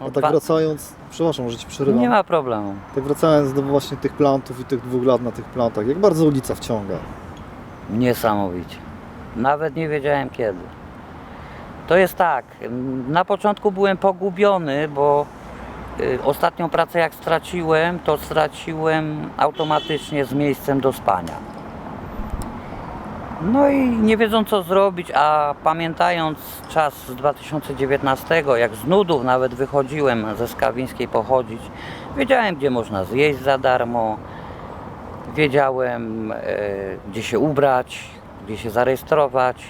No, A tak dwa- wracając, przepraszam, może ci przerywam. Nie ma problemu. Tak wracając do właśnie tych plantów i tych dwóch lat na tych plantach, jak bardzo ulica wciąga? Niesamowicie. Nawet nie wiedziałem kiedy. To jest tak, na początku byłem pogubiony, bo y, ostatnią pracę jak straciłem, to straciłem automatycznie z miejscem do spania. No i nie wiedząc co zrobić, a pamiętając czas z 2019, jak z nudów nawet wychodziłem ze Skawińskiej pochodzić, wiedziałem gdzie można zjeść za darmo, wiedziałem e, gdzie się ubrać, gdzie się zarejestrować.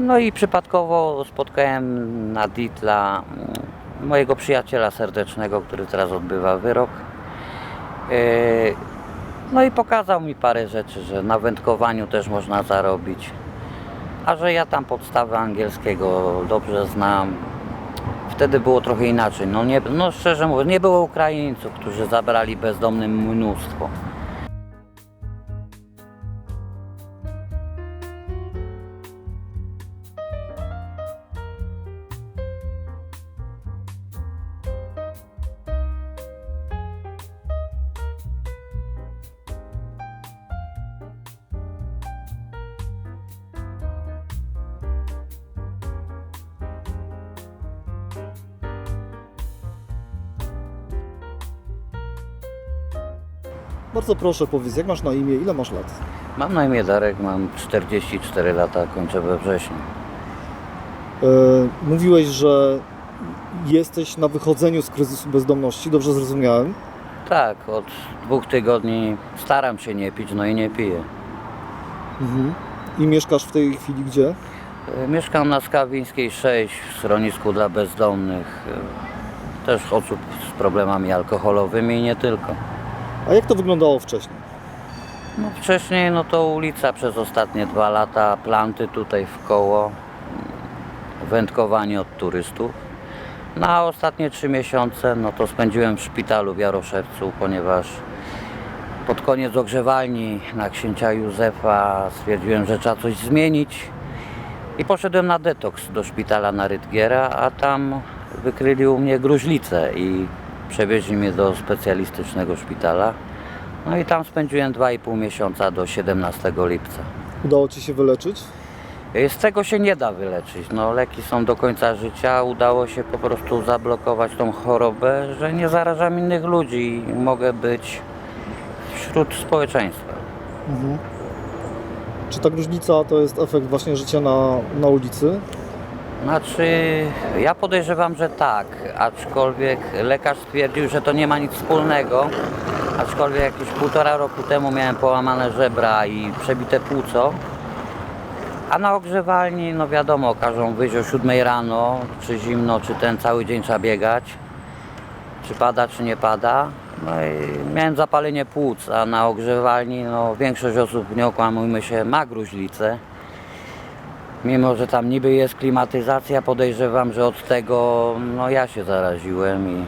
No i przypadkowo spotkałem na Ditla mm, mojego przyjaciela serdecznego, który teraz odbywa wyrok. E, No i pokazał mi parę rzeczy, że na wędkowaniu też można zarobić. A że ja tam podstawy angielskiego dobrze znam. Wtedy było trochę inaczej. No, nie, no szczerze mówiąc, nie było Ukraińców, którzy zabrali bezdomnym mnóstwo. Bardzo proszę powiedz, jak masz na imię, ile masz lat? Mam na imię Darek, mam 44 lata, kończę we wrześniu. E, mówiłeś, że jesteś na wychodzeniu z kryzysu bezdomności, dobrze zrozumiałem? Tak, od dwóch tygodni staram się nie pić, no i nie piję. Mhm. I mieszkasz w tej chwili gdzie? E, Mieszkam na Skawińskiej 6 w schronisku dla bezdomnych. e, Też osób z problemami alkoholowymi i nie tylko. A jak to wyglądało wcześniej? No wcześniej no to ulica przez ostatnie dwa lata, planty tutaj w koło, wędkowanie od turystów. Na ostatnie trzy miesiące no to spędziłem w szpitalu w Jaroszewcu, ponieważ pod koniec ogrzewalni na księcia Józefa stwierdziłem, że trzeba coś zmienić i poszedłem na detoks do szpitala na Rydgiera, a tam wykryli u mnie gruźlicę i przewieźli mnie do specjalistycznego szpitala. No i tam spędziłem 2,5 miesiąca do 17 lipca. Udało Ci się wyleczyć? Z tego się nie da wyleczyć. No, leki są do końca życia. Udało się po prostu zablokować tą chorobę, że nie zarażam innych ludzi i mogę być wśród społeczeństwa. Mhm. Czy ta gruźlica to jest efekt właśnie życia na, na ulicy? Znaczy, ja podejrzewam, że tak, aczkolwiek lekarz stwierdził, że to nie ma nic wspólnego. Aczkolwiek jakieś półtora roku temu miałem połamane żebra i przebite płuco. A na ogrzewalni, no wiadomo, każą wyjść o 7 rano, czy zimno, czy ten cały dzień trzeba biegać, czy pada, czy nie pada. No i miałem zapalenie płuc, a na ogrzewalni, no większość osób, nie okłamujmy się, ma gruźlicę. Mimo, że tam niby jest klimatyzacja, podejrzewam, że od tego no ja się zaraziłem i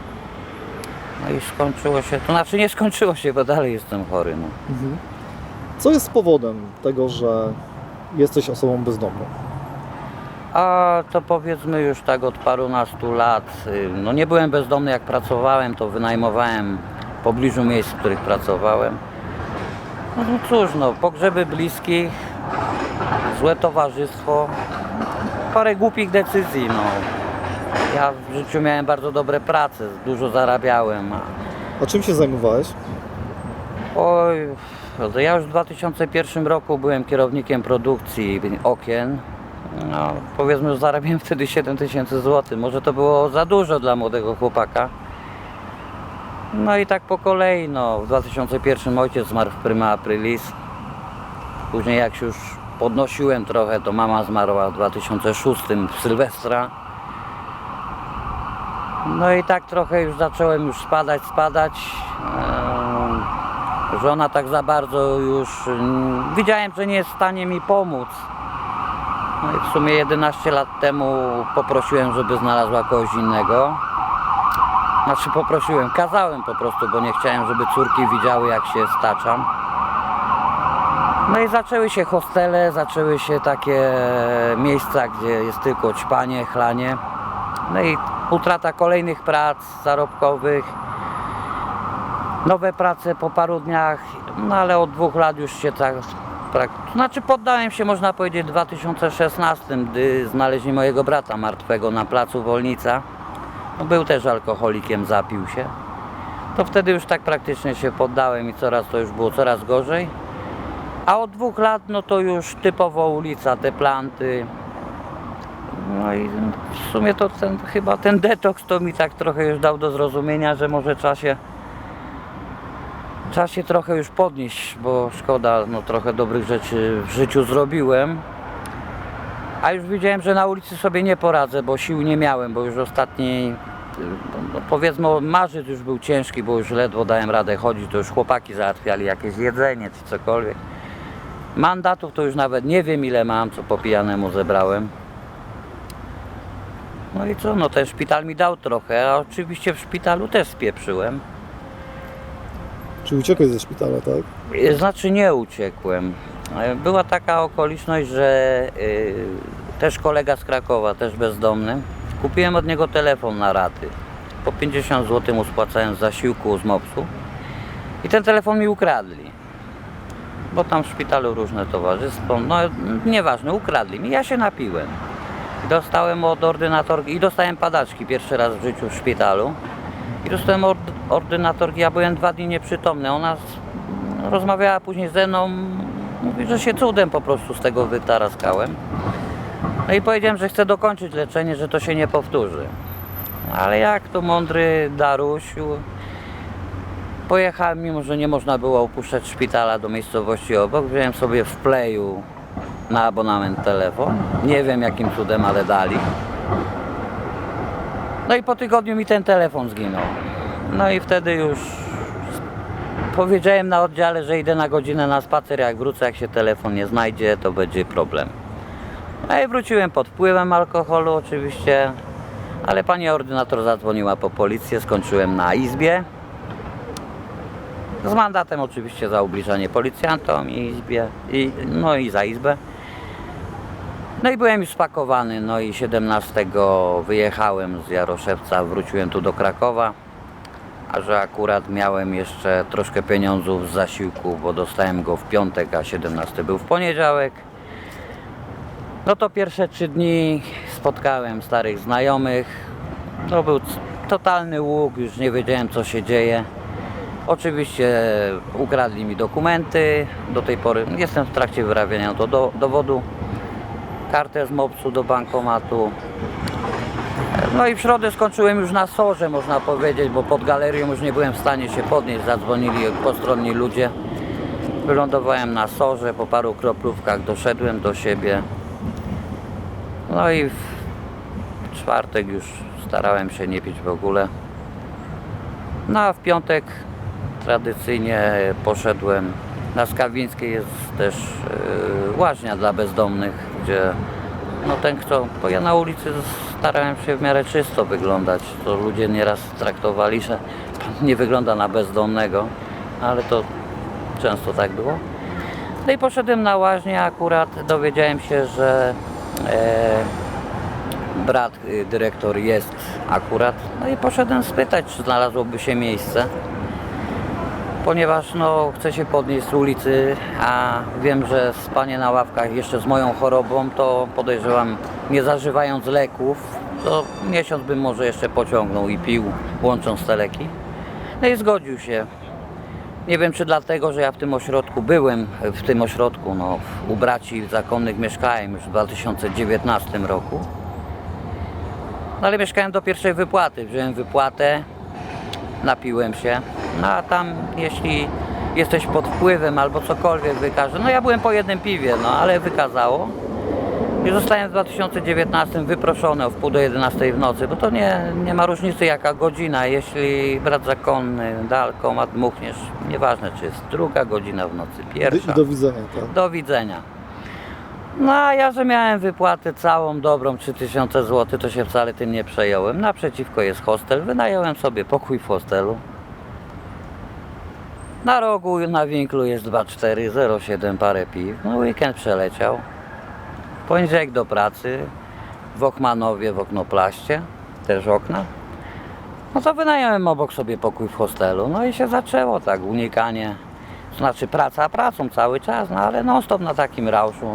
no i skończyło się, to znaczy nie skończyło się, bo dalej jestem chory. No. Mhm. Co jest powodem tego, że jesteś osobą bezdomną? A to powiedzmy już tak od parunastu lat, y, no nie byłem bezdomny jak pracowałem, to wynajmowałem w pobliżu miejsc, w których pracowałem. No, no cóż, no pogrzeby bliskich, złe towarzystwo, parę głupich decyzji, no. Ja w życiu miałem bardzo dobre prace, dużo zarabiałem, a czym się zajmowałeś? Oj, to ja już w 2001 roku byłem kierownikiem produkcji okien. No, powiedzmy, że zarabiałem wtedy 7 tysięcy złotych. Może to było za dużo dla młodego chłopaka. No i tak po kolei, no, w 2001 ojciec zmarł w prima aprilis. Później jak się już podnosiłem trochę, to mama zmarła w 2006 w Sylwestra. No i tak trochę już zacząłem już spadać, spadać. Eee, Żona tak za bardzo już mm, widziałem, że nie jest w stanie mi pomóc. No i w sumie 11 lat temu poprosiłem, żeby znalazła kogoś innego. Znaczy poprosiłem, kazałem po prostu, bo nie chciałem, żeby córki widziały jak się staczam. No i zaczęły się hostele, zaczęły się takie miejsca, gdzie jest tylko ćpanie, chlanie. No i utrata kolejnych prac zarobkowych, nowe prace po paru dniach, no ale od dwóch lat już się tak, prak- znaczy poddałem się można powiedzieć w 2016, gdy znaleźli mojego brata martwego na placu Wolnica. No, był też alkoholikiem, zapił się. To wtedy już tak praktycznie się poddałem i coraz to już było coraz gorzej. A od dwóch lat no to już typowo ulica, te planty. No i w sumie to ten, chyba ten detoks to mi tak trochę już dał do zrozumienia, że może trzeba się, trzeba się trochę już podnieść, bo szkoda, no trochę dobrych rzeczy w życiu zrobiłem. A już widziałem, że na ulicy sobie nie poradzę, bo sił nie miałem, bo już ostatni, no powiedzmy marzec już był ciężki, bo już ledwo dałem radę chodzić, to już chłopaki załatwiali jakieś jedzenie czy cokolwiek. Mandatów to już nawet nie wiem ile mam, co po pijanemu zebrałem. No i co, no ten szpital mi dał trochę, a oczywiście w szpitalu też spieprzyłem. Czy uciekłeś ze szpitala, tak? Y, Znaczy nie uciekłem. E, Była taka okoliczność, że y, też kolega z Krakowa, też bezdomny, kupiłem od niego telefon na raty. Po 50 zł mu spłacałem z zasiłku z MOPS-u i ten telefon mi ukradli. Bo tam w szpitalu różne towarzystwo, no nieważne, ukradli mi. Ja się napiłem. Dostałem od ordynatorki i dostałem padaczki pierwszy raz w życiu w szpitalu. I dostałem od ordynatorki, ja byłem dwa dni nieprzytomny. Ona rozmawiała później ze mną, mówi, że się cudem po prostu z tego wytaraskałem. No i powiedziałem, że chcę dokończyć leczenie, że to się nie powtórzy. Ale jak to mądry Darusiu, pojechałem, mimo że nie można było opuszczać szpitala do miejscowości obok, wziąłem sobie w playu na abonament telefon. Nie wiem jakim cudem, ale dali. No i po tygodniu mi ten telefon zginął. No i wtedy już powiedziałem na oddziale, że idę na godzinę na spacer, jak wrócę, jak się telefon nie znajdzie, to będzie problem. No i wróciłem pod wpływem alkoholu oczywiście, ale pani ordynator zadzwoniła po policję, skończyłem na izbie. Z mandatem oczywiście za ubliżanie policjantom i izbie, i, no i za izbę. No i byłem już spakowany, no i 17 wyjechałem z Jaroszewca, wróciłem tu do Krakowa, a że akurat miałem jeszcze troszkę pieniądzów z zasiłku, bo dostałem go w piątek, a 17 był w poniedziałek. No to pierwsze trzy dni spotkałem starych znajomych. To był totalny łuk, już nie wiedziałem co się dzieje. Oczywiście ukradli mi dokumenty, do tej pory jestem w trakcie wyrabiania do, do, dowodu kartę z MOPS-u do bankomatu. No i w środę skończyłem już na sorze, można powiedzieć, bo pod galerią już nie byłem w stanie się podnieść. Zadzwonili postronni ludzie. Wylądowałem na sorze, po paru kroplówkach doszedłem do siebie. No i w czwartek już starałem się nie pić w ogóle. No a w piątek tradycyjnie poszedłem. Na Skawińskiej jest też yy, łaźnia dla bezdomnych, gdzie no ten kto, bo ja na ulicy starałem się w miarę czysto wyglądać, to ludzie nieraz traktowali, że pan nie wygląda na bezdomnego, ale to często tak było. No i poszedłem na łaźnię, akurat dowiedziałem się, że e, brat y, dyrektor jest akurat, no i poszedłem spytać, czy znalazłoby się miejsce ponieważ no, chcę się podnieść z ulicy, a wiem, że spanie na ławkach jeszcze z moją chorobą, to podejrzewam, nie zażywając leków, to miesiąc bym może jeszcze pociągnął i pił, łącząc te leki. No i zgodził się. Nie wiem, czy dlatego, że ja w tym ośrodku byłem, w tym ośrodku, no, u braci zakonnych mieszkałem już w 2019 roku. No ale mieszkałem do pierwszej wypłaty. Wziąłem wypłatę, napiłem się. No a tam jeśli jesteś pod wpływem albo cokolwiek wykaże, no ja byłem po jednym piwie, no ale wykazało. I zostałem w 2019 wyproszony o wpół do 11 w nocy, bo to nie, nie ma różnicy jaka godzina, jeśli brat zakonny da alkomat, dmuchniesz, nieważne czy jest druga godzina w nocy, pierwsza. Do widzenia, tak? Do widzenia. No a ja, że miałem wypłatę całą dobrą 3000 zł, to się wcale tym nie przejąłem. Naprzeciwko jest hostel, wynająłem sobie pokój w hostelu. Na rogu na winklu jest 2407 parę piw. No weekend przeleciał. Poniedziałek do pracy w Okmanowie, w Oknoplaście. też okna. No to wynająłem obok sobie pokój w hostelu, no i się zaczęło tak unikanie. Znaczy praca pracą cały czas, no ale non stop na takim rauszu.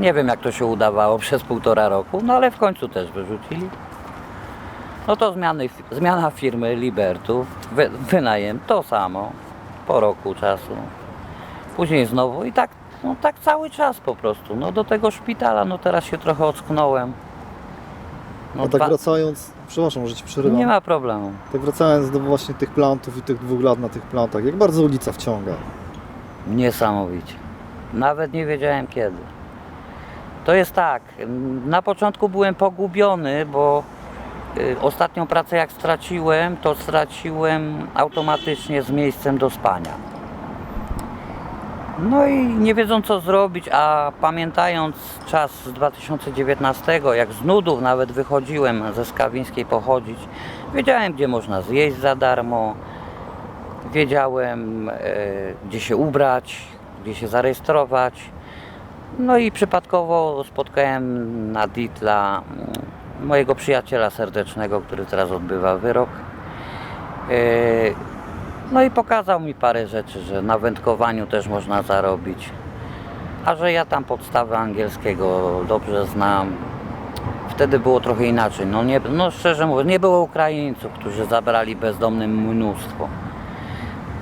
Nie wiem jak to się udawało przez półtora roku, no ale w końcu też wyrzucili. No to zmiany, zmiana firmy Libertu, wy, wynajem to samo po roku czasu. Później znowu i tak, no tak cały czas po prostu. No do tego szpitala, no teraz się trochę ocknąłem. No A tak dwa- wracając, przepraszam, że ci przerywam. nie ma problemu. Tak wracając do właśnie tych plantów i tych dwóch lat na tych plantach, jak bardzo ulica wciąga? Niesamowicie. Nawet nie wiedziałem kiedy. To jest tak, na początku byłem pogubiony, bo ostatnią pracę jak straciłem, to straciłem automatycznie z miejscem do spania. No i nie wiedząc co zrobić, a pamiętając czas z 2019, jak z nudów nawet wychodziłem ze Skawińskiej pochodzić, wiedziałem gdzie można zjeść za darmo, wiedziałem e, gdzie się ubrać, gdzie się zarejestrować. No i przypadkowo spotkałem na Ditla mm, mojego przyjaciela serdecznego, który teraz odbywa wyrok. E, No i pokazał mi parę rzeczy, że na wędkowaniu też można zarobić. A że ja tam podstawy angielskiego dobrze znam. Wtedy było trochę inaczej. No, nie, no szczerze mówiąc, nie było Ukraińców, którzy zabrali bezdomnym mnóstwo.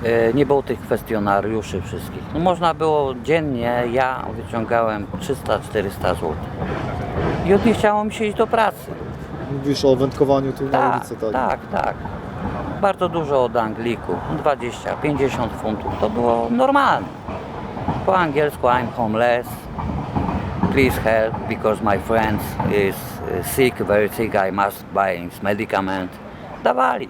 E, Nie było tych kwestionariuszy wszystkich. No, można było dziennie, ja wyciągałem 300-400 zł. I od nie chciało mi się iść do pracy. Mówisz o wędkowaniu tu na Tak, ulicy, tak? tak, tak. Bardzo dużo od Anglików, 20-50 funtów, to było normalne. Po angielsku I'm homeless, please help because my friend is uh, sick, very sick, I must buy his medicament. Dawali,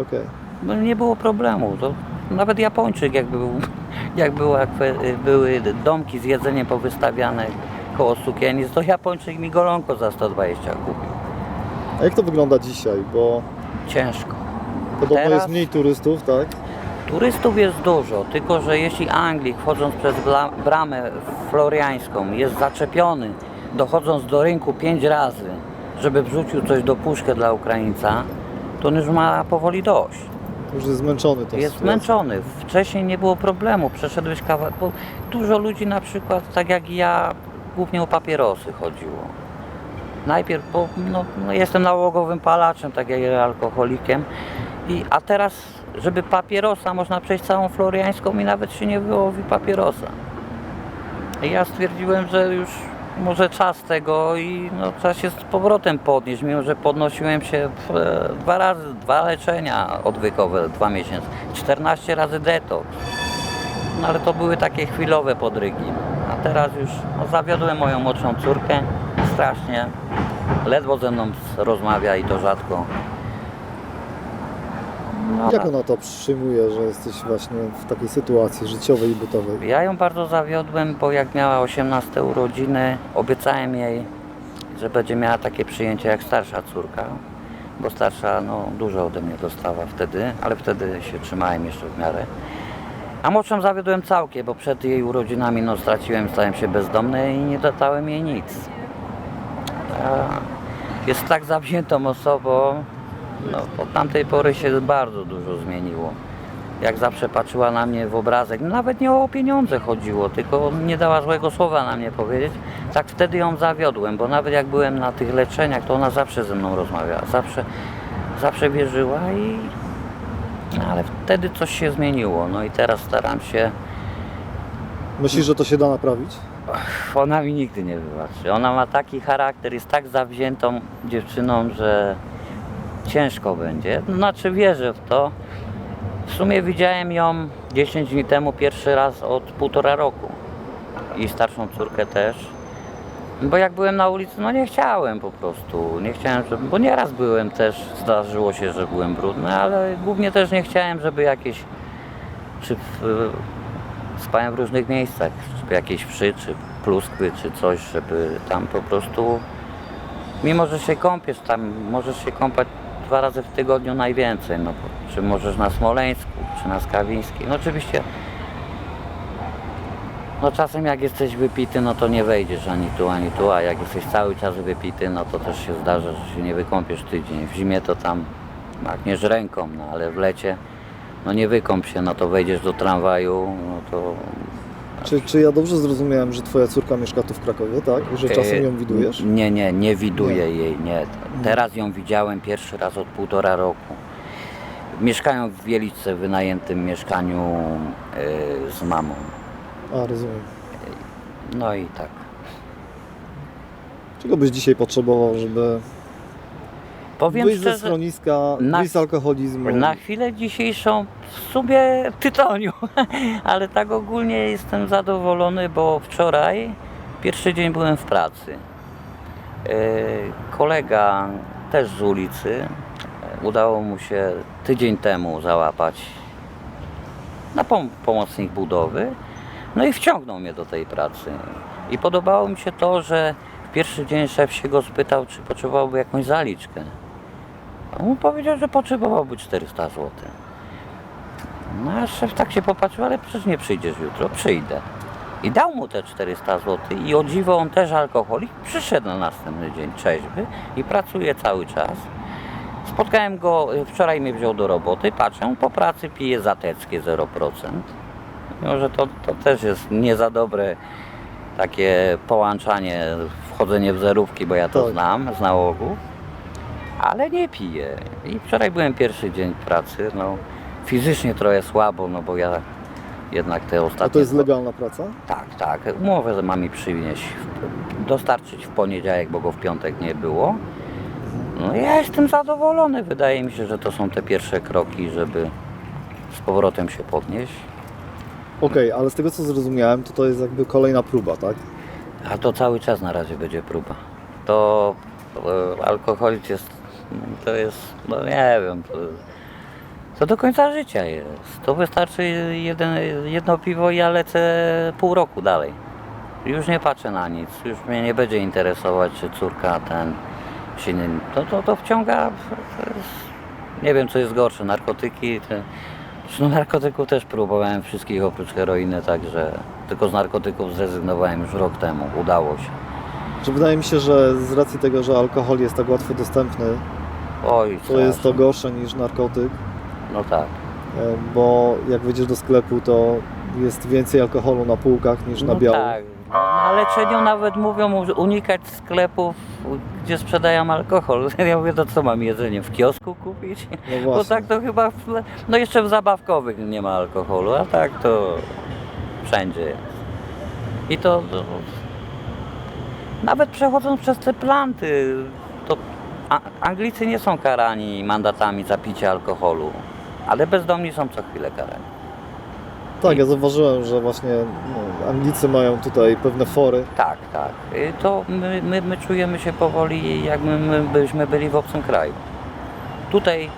Okej. no nie było problemu. To nawet Japończyk, jak, był, jak była, kwe- były domki z jedzeniem powystawiane koło sukienic, to Japończyk mi golonko za 120 kupił. A jak to wygląda dzisiaj? Bo Ciężko. podobno Teraz- jest mniej turystów, tak? Turystów jest dużo, tylko że jeśli Anglik wchodząc przez bla- bramę floriańską jest zaczepiony, dochodząc do rynku pięć razy, żeby wrzucił coś do puszkę dla Ukraińca, to on już ma powoli dość. Już jest zmęczony tą Jest sytuacją. zmęczony. Wcześniej nie było problemu. Przeszedłeś kawałek. Bo dużo ludzi na przykład, tak jak ja, głównie o papierosy chodziło. Najpierw, bo no, no jestem nałogowym palaczem, tak jak ja alkoholikiem. I, a teraz, żeby papierosa, można przejść całą floriańską i nawet się nie wyłowi papierosa. I ja stwierdziłem, że już może czas tego i no, trzeba się z powrotem podnieść, mimo że podnosiłem się dwa razy, dwa leczenia odwykowe, dwa miesiące, 14 razy detoks. No ale to były takie chwilowe podrygi. A teraz już no, zawiodłem moją młodszą córkę strasznie. Ledwo ze mną rozmawia i to rzadko. No, Jak na- ona to przyjmuje, że jesteś właśnie w takiej sytuacji życiowej i bytowej? Ja ją bardzo zawiodłem, bo jak miała 18 urodziny, obiecałem jej, że będzie miała takie przyjęcie jak starsza córka, bo starsza no, dużo ode mnie dostała wtedy, ale wtedy się trzymałem jeszcze w miarę. A młodszą zawiodłem całkiem, bo przed jej urodzinami no, straciłem, stałem się bezdomny i nie dodałem jej nic. Jest tak zawziętą osobą, no, od tamtej pory się bardzo dużo zmieniło jak zawsze patrzyła na mnie w obrazek, nawet nie o pieniądze chodziło, tylko nie dała złego słowa na mnie powiedzieć, tak wtedy ją zawiodłem, bo nawet jak byłem na tych leczeniach, to ona zawsze ze mną rozmawiała, zawsze, zawsze wierzyła i no, ale wtedy coś się zmieniło, no i teraz staram się, Myślisz, że to się da naprawić? ona mi nigdy nie wybaczy, ona ma taki charakter, jest tak zawziętą dziewczyną, że ciężko będzie, znaczy wierzę w to, W sumie widziałem ją 10 dni temu pierwszy raz od półtora roku. I starszą córkę też. Bo jak byłem na ulicy, no nie chciałem po prostu. Nie chciałem, żeby, bo nieraz byłem też, zdarzyło się, że byłem brudny, ale głównie też nie chciałem, żeby jakieś, czy w, spałem w różnych miejscach, żeby jakieś wszy, czy pluskwy, czy coś, żeby tam po prostu, mimo że się kąpiesz tam, możesz się kąpać dwa razy w tygodniu najwięcej, no czy możesz na Smoleńsku, czy na Skawińskiej, no oczywiście No czasem jak jesteś wypity, no to nie wejdziesz ani tu, ani tu, a jak jesteś cały czas wypity, no to też się zdarza, że się nie wykąpiesz tydzień. W zimie to tam machniesz ręką, no ale w lecie, no nie wykąp się, no to wejdziesz do tramwaju, no to... Czy, czy ja dobrze zrozumiałem, że twoja córka mieszka tu w Krakowie, tak? Że czasem ją widujesz? E, Nie, nie, nie widuję Nie. jej, nie. Teraz ją widziałem pierwszy raz od półtora roku. Mieszkają w Wieliczce w wynajętym mieszkaniu y, z mamą. A, rozumiem. No i tak. Czego byś dzisiaj potrzebował, żeby Powiem wyjść ze szczerze, schroniska, na- wyjść z alkoholizmu? na chwilę dzisiejszą w sumie tytoniu, ale tak ogólnie jestem zadowolony, bo wczoraj pierwszy dzień byłem w pracy. E, Kolega też z ulicy, e, udało mu się tydzień temu załapać na pom- pomocnik budowy, no i wciągnął mnie do tej pracy. I podobało mi się to, że w pierwszy dzień szef się go spytał, czy potrzebowałby jakąś zaliczkę. On mu powiedział, że potrzebowałby 400 zł. No a szef tak się popatrzył, ale przecież nie przyjdziesz jutro, przyjdę. I dał mu te 400 zł i o dziwo on też alkoholik, przyszedł na następny dzień trzeźwy i pracuje cały czas. Spotkałem go, wczoraj mnie wziął do roboty, patrzę, po pracy pije zateckie 0%. Mimo, że to, to też jest nie za dobre takie połączanie, wchodzenie w zerówki, bo ja to Tak. znam z nałogu, ale nie piję. I wczoraj byłem pierwszy dzień pracy, no fizycznie trochę słabo, no bo ja jednak te ostatnie... A to jest legalna praca? Tak, tak. Umowę ma mi przywieźć, dostarczyć w poniedziałek, bo go w piątek nie było. No ja jestem zadowolony. Wydaje mi się, że to są te pierwsze kroki, żeby z powrotem się podnieść. Okej, ale z tego co zrozumiałem, to to jest jakby kolejna próba, tak? A to cały czas na razie będzie próba. To e, jest, to jest, no nie wiem, to, to do końca życia jest. To wystarczy jeden, jedno piwo i ja lecę pół roku dalej. Już nie patrzę na nic, już mnie nie będzie interesować, czy córka ten się nie, to, to, to wciąga, to jest, nie wiem co jest gorsze, narkotyki, no narkotyków też próbowałem wszystkich oprócz heroiny, także tylko z narkotyków zrezygnowałem już rok temu, udało się. Że wydaje mi się, że z racji tego, że alkohol jest tak łatwo dostępny, Oj, to jest to gorsze niż narkotyk, No tak. bo jak wyjdziesz do sklepu, to jest więcej alkoholu na półkach niż na no biało. tak. No, na leczeniu nawet mówią unikać sklepów, gdzie sprzedają alkohol. Ja mówię, to co mam jedzenie w kiosku kupić? No Bo tak to chyba, w, no jeszcze w zabawkowych nie ma alkoholu, a tak to wszędzie jest. I to, to nawet przechodząc przez te planty, to a, Anglicy nie są karani mandatami za picie alkoholu, ale bezdomni są co chwilę karani. Tak, ja zauważyłem, że właśnie no, Anglicy mają tutaj pewne fory. Tak, tak. Y, To my, my, my czujemy się powoli, jakby my byśmy byli w obcym kraju. Tutaj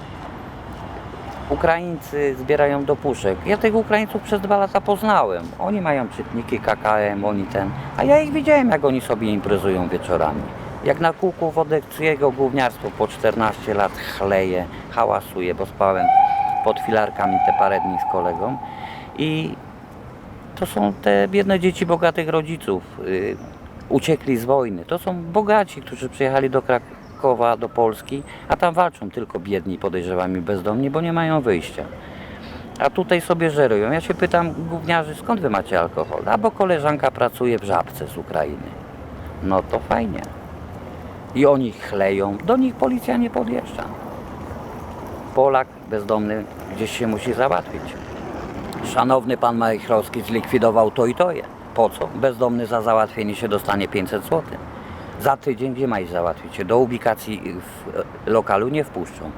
Ukraińcy zbierają do puszek. Ja tych Ukraińców przez dwa lata poznałem. Oni mają czytniki KKM, oni ten. A ja ich widziałem, jak oni sobie imprezują wieczorami. Jak na kółku Wodeckiego gówniarstwo po 14 lat chleje, hałasuje, bo spałem pod filarkami te parę dni z kolegą. I to są te biedne dzieci bogatych rodziców. y, uciekli z wojny. To są bogaci, którzy przyjechali do Krakowa, do Polski, a tam walczą tylko biedni, podejrzewami bezdomni, bo nie mają wyjścia. A tutaj sobie żerują. Ja się pytam gówniarzy, skąd wy macie alkohol? A bo koleżanka pracuje w Żabce z Ukrainy. No to fajnie. I oni chleją. Do nich policja nie podjeżdża. Polak bezdomny gdzieś się musi załatwić. Szanowny pan Majchrowski zlikwidował to i to je. Po co? Bezdomny za załatwienie się dostanie 500 zł. Za tydzień gdzie ma iść załatwić się? Do ubikacji w e, lokalu nie wpuszczą.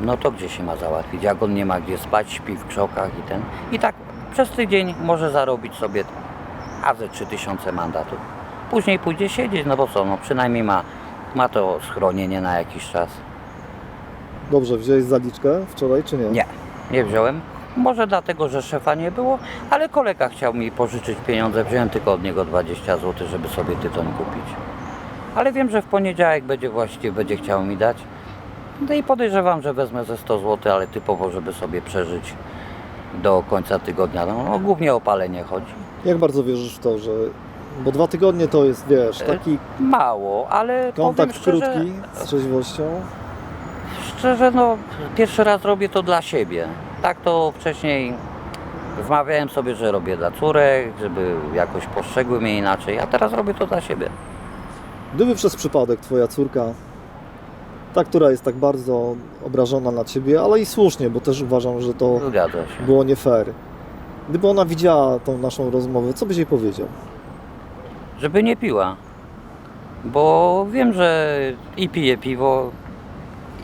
No to gdzie się ma załatwić? Jak on nie ma gdzie spać, śpi w krzokach i ten. I tak przez tydzień może zarobić sobie a ze 3000 mandatów. Później pójdzie siedzieć, no bo co, no przynajmniej ma, ma to schronienie na jakiś czas. Dobrze, wziąłeś zaliczkę wczoraj, czy nie? Nie, nie wziąłem. Może dlatego, że szefa nie było, ale kolega chciał mi pożyczyć pieniądze. Wziąłem tylko od niego 20 zł, żeby sobie tytoń kupić. Ale wiem, że w poniedziałek będzie właściwie będzie chciał mi dać. No i podejrzewam, że wezmę ze 100 zł, ale typowo, żeby sobie przeżyć do końca tygodnia. No, no głównie o palenie chodzi. Jak bardzo wierzysz w to, że... Bo dwa tygodnie to jest, wiesz, taki Mało, ale kontakt szczerze, krótki z trzeźwością. Szczerze, no pierwszy raz robię to dla siebie. Tak to wcześniej wmawiałem sobie, że robię dla córek, żeby jakoś postrzegły mnie inaczej, a teraz robię to dla siebie. Gdyby przez przypadek twoja córka, ta, która jest tak bardzo obrażona na ciebie, ale i słusznie, bo też uważam, że to Zgadza się. było nie fair. Gdyby ona widziała tą naszą rozmowę, co byś jej powiedział? Żeby nie piła. Bo wiem, że i pije piwo,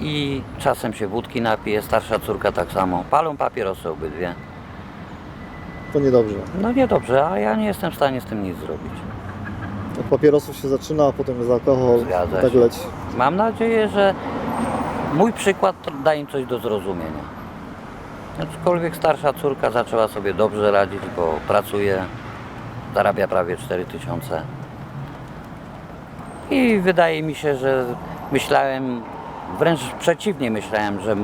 i czasem się wódki napije, starsza córka tak samo. Palą papierosy obydwie. To niedobrze. No niedobrze, a ja nie jestem w stanie z tym nic zrobić. Od papierosów się zaczyna, a potem jest alkohol. Zgadza tak się. leci. Mam nadzieję, że mój przykład da im coś do zrozumienia. Aczkolwiek starsza córka zaczęła sobie dobrze radzić, bo pracuje, zarabia prawie 4000. I wydaje mi się, że myślałem, wręcz przeciwnie myślałem, że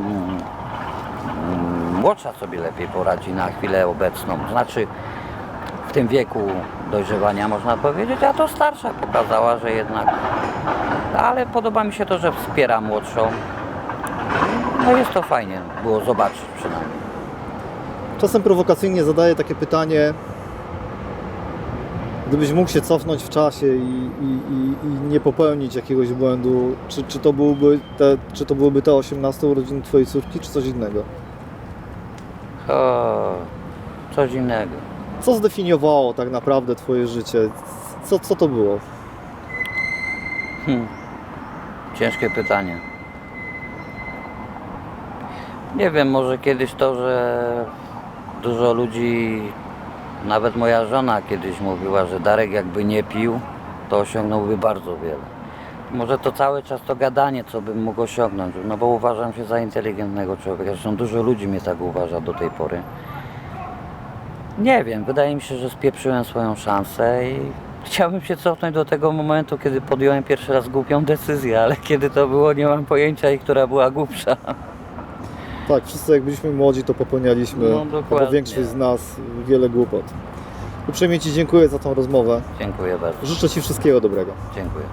młodsza sobie lepiej poradzi na chwilę obecną. Znaczy w tym wieku dojrzewania można powiedzieć, a to starsza pokazała, że jednak ale podoba mi się to, że wspiera młodszą. No jest to fajnie było zobaczyć przynajmniej. Czasem prowokacyjnie zadaję takie pytanie, gdybyś mógł się cofnąć w czasie i, i, i, i nie popełnić jakiegoś błędu, czy, czy, to byłby te, czy to byłyby te 18 urodziny twojej córki, czy coś innego? O, coś innego. Co zdefiniowało tak naprawdę twoje życie? Co, co to było? Hmm. Ciężkie pytanie. Nie wiem, może kiedyś to, że dużo ludzi, nawet moja żona kiedyś mówiła, że Darek jakby nie pił, to osiągnąłby bardzo wiele. Może to cały czas to gadanie, co bym mógł osiągnąć, no bo uważam się za inteligentnego człowieka. Zresztą dużo ludzi mnie tak uważa do tej pory. Nie wiem, wydaje mi się, że spieprzyłem swoją szansę i chciałbym się cofnąć do tego momentu, kiedy podjąłem pierwszy raz głupią decyzję, ale kiedy to było, nie mam pojęcia i która była głupsza. Tak, wszyscy jak byliśmy młodzi, to popełnialiśmy, No, albo większość z nas, wiele głupot. Uprzejmie Ci dziękuję za tą rozmowę. Dziękuję bardzo. Życzę Ci wszystkiego dobrego. Dziękuję.